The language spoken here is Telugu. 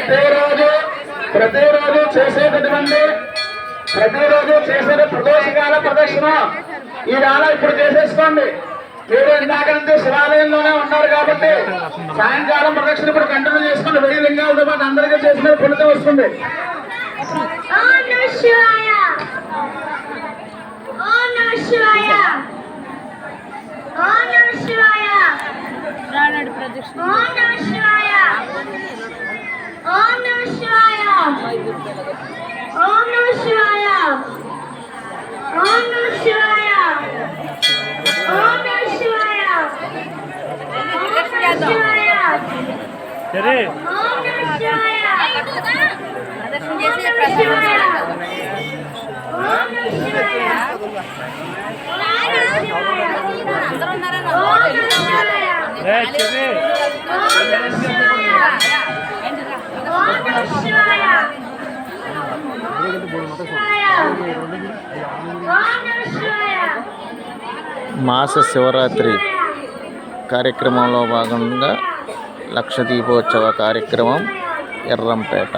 ప్రతిరోజు ప్రతిరోజు చేసేటటువంటి ప్రతిరోజు చేసే ప్రదోషకాల ప్రదక్షిణ ఈ వేళ ఇప్పుడు చేసేసుకోండి. మీరు ఇందాక నుంచి శివాలయంలోనే ఉన్నారు కాబట్టి సాయంకాలం ప్రదక్షిణ ఇప్పుడు కంటిన్యూ చేసుకుని వెయ్యి లింగాలతో పాటు అందరికీ చేసిన ఫలితం వస్తుంది. నమ శివాయ. నమ శివాయ ఓం నమ శివాయ రానాడు ప్రదక్షిణ ఓం నమ శివాయ ఓం నమ శివాయ ఓం నమ శివాయ ఓం నమ శివాయ ఓం నమ శివాయ ఓం నమ శివాయ సరే ఓం నమ శివాయ ప్రదక్షిణ చేసి ప్రదక్షిణ ఓం నమ శివాయ అందరూ ఉన్నారన్న ఓం నమ శివాయ రే చెర్రీ ఓం నమ శివాయ ఓం నమ శివాయ ఓం నమ శివాయ మాస శివరాత్రి కార్యక్రమంలో భాగంగా లక్ష దీపోత్సవ కార్యక్రమం ఎర్రంపేట.